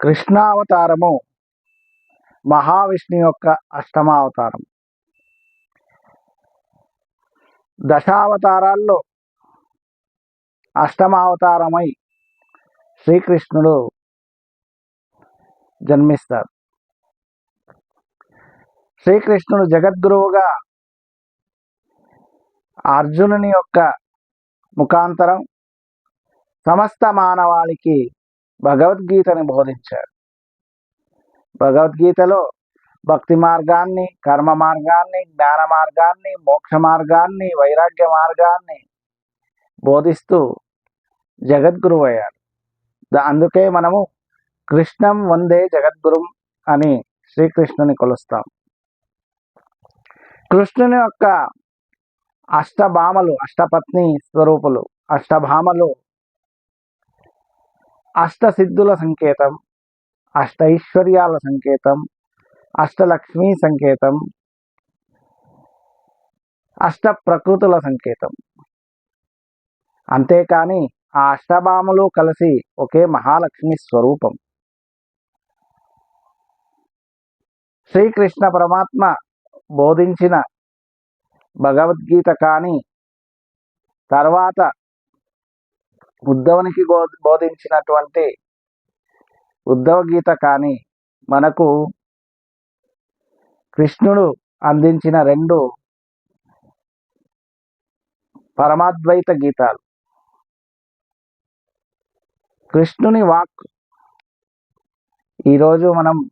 కృష్ణావతారము మహావిష్ణు యొక్క అష్టమావతారం దశావతారాల్లో అష్టమావతారమై శ్రీకృష్ణుడు జన్మిస్తారు. శ్రీకృష్ణుడు జగద్గురువుగా అర్జునుని యొక్క ముఖాంతరం సమస్త మానవాళికి భగవద్గీతని బోధించాడు. భగవద్గీతలో భక్తి మార్గాన్ని కర్మ మార్గాన్ని జ్ఞాన మార్గాన్ని మోక్ష మార్గాన్ని వైరాగ్య మార్గాన్ని బోధిస్తూ జగద్గురువు అయ్యాడు. అందుకే మనము కృష్ణం వందే జగద్గురుం అని శ్రీకృష్ణుని కొలుస్తాం. కృష్ణుని యొక్క అష్టభామలు అష్టపత్ని స్వరూపులు అష్టభామలు అష్టసిద్ధుల సంకేతం అష్టైశ్వర్యాల సంకేతం అష్టలక్ష్మీ సంకేతం అష్ట ప్రకృతుల సంకేతం. అంతేకాని ఆ అష్టభామలు కలిసి ఒకే మహాలక్ష్మి స్వరూపం. శ్రీకృష్ణ పరమాత్మ బోధించిన భగవద్గీత కానీ తర్వాత ఉద్ధవునికి బో- బోధించినటువంటి ఉద్ధవ గీత కానీ మనకు కృష్ణుడు అందించిన రెండు పరమాద్వైత గీతాలు. కృష్ణుని వాక్ ఈరోజు మనం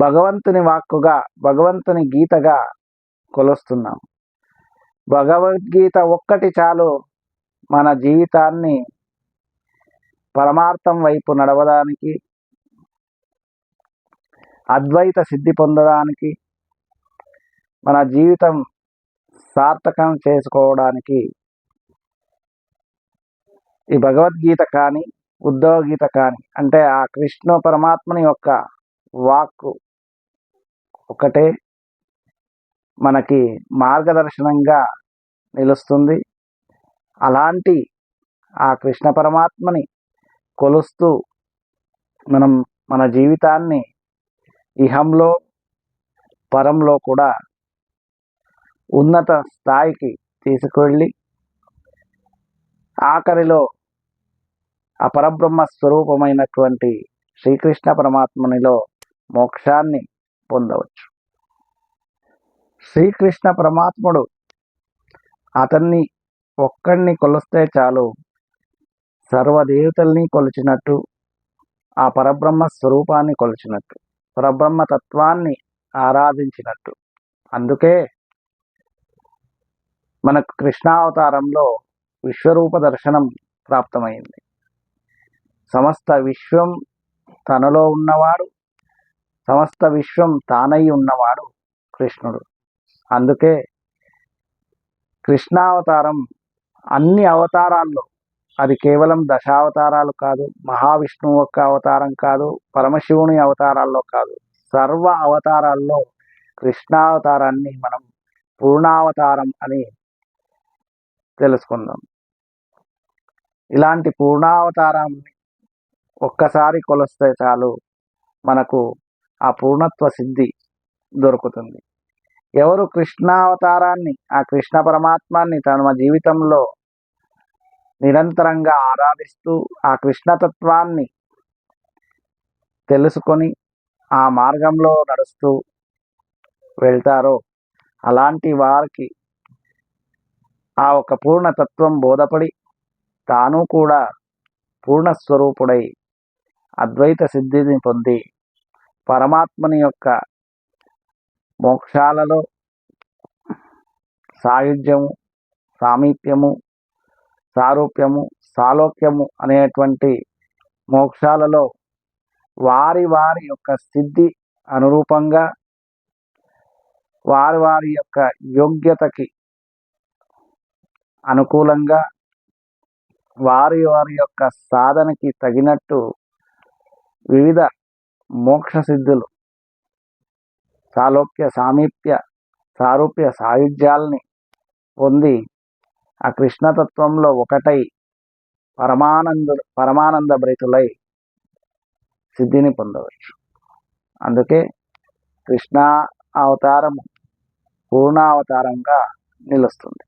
భగవంతుని వాక్కుగా భగవంతుని గీతగా కొలుస్తున్నాం. భగవద్గీత ఒక్కటి చాలు మన జీవితాన్ని పరమార్థం వైపు నడవడానికి అద్వైత సిద్ధి పొందడానికి మన జీవితం సార్థకం చేసుకోవడానికి ఈ భగవద్గీత కానీ ఉద్ధవ గీత కానీ అంటే ఆ కృష్ణ పరమాత్మని యొక్క వాక్కు ఒకటే మనకి మార్గదర్శనంగా నిలుస్తుంది. అలాంటి ఆ కృష్ణ పరమాత్మని కొలుస్తూ మనం మన జీవితాన్ని ఇహంలో పరంలో కూడా ఉన్నత స్థాయికి తీసుకువెళ్ళి ఆఖరిలో ఆ పరబ్రహ్మ స్వరూపమైనటువంటి శ్రీకృష్ణ పరమాత్మనిలో మోక్షాన్ని పొందవచ్చు. శ్రీకృష్ణ పరమాత్ముడు అతన్ని ఒక్కడిని కొలిస్తే చాలు. సర్వదేవతల్ని కొలిచినట్టు ఆ పరబ్రహ్మ స్వరూపాన్ని కొలిచినట్టు పరబ్రహ్మ తత్వాన్ని ఆరాధించినట్టు. అందుకే మనకు కృష్ణావతారంలో విశ్వరూప దర్శనం ప్రాప్తమైంది. సమస్త విశ్వం తనలో ఉన్నవాడు సమస్త విశ్వం తానై ఉన్నవాడు కృష్ణుడు. అందుకే కృష్ణావతారం అన్ని అవతారాల్లో. అది కేవలం దశావతారాలు కాదు మహావిష్ణువు యొక్క అవతారం కాదు పరమశివుని అవతారాల్లో కాదు. సర్వ అవతారాల్లో కృష్ణావతారాన్ని మనం పూర్ణావతారం అని తెలుసుకుందాం. ఇలాంటి పూర్ణావతారాన్ని ఒక్కసారి కొలిస్తే చాలు మనకు ఆ పూర్ణత్వ సిద్ధి దొరుకుతుంది. ఎవరు కృష్ణావతారాన్ని ఆ కృష్ణ పరమాత్మాన్ని తమ జీవితంలో నిరంతరంగా ఆరాధిస్తూ ఆ కృష్ణతత్వాన్ని తెలుసుకొని ఆ మార్గంలో నడుస్తూ వెళ్తారో అలాంటి వారికి ఆ ఒక పూర్ణతత్వం బోధపడి తాను కూడా పూర్ణస్వరూపుడై అద్వైత సిద్ధిని పొంది పరమాత్మని యొక్క మోక్షాలలో సాయుధ్యము సామీప్యము సారూప్యము సాలోక్యము అనేటువంటి మోక్షాలలో వారి వారి యొక్క సిద్ధి అనురూపంగా వారి వారి యొక్క యోగ్యతకి అనుకూలంగా వారి వారి యొక్క సాధనకి తగినట్టు వివిధ మోక్ష సిద్ధులు సాలోక్య సామీప్య సారూప్య సాయుధ్యాల్ని పొంది ఆ కృష్ణతత్వంలో ఒకటై పరమానంద పరమానంద భరితులై సిద్ధిని పొందవచ్చు. అందుకే కృష్ణ అవతారము పూర్ణావతారంగా నిలుస్తుంది.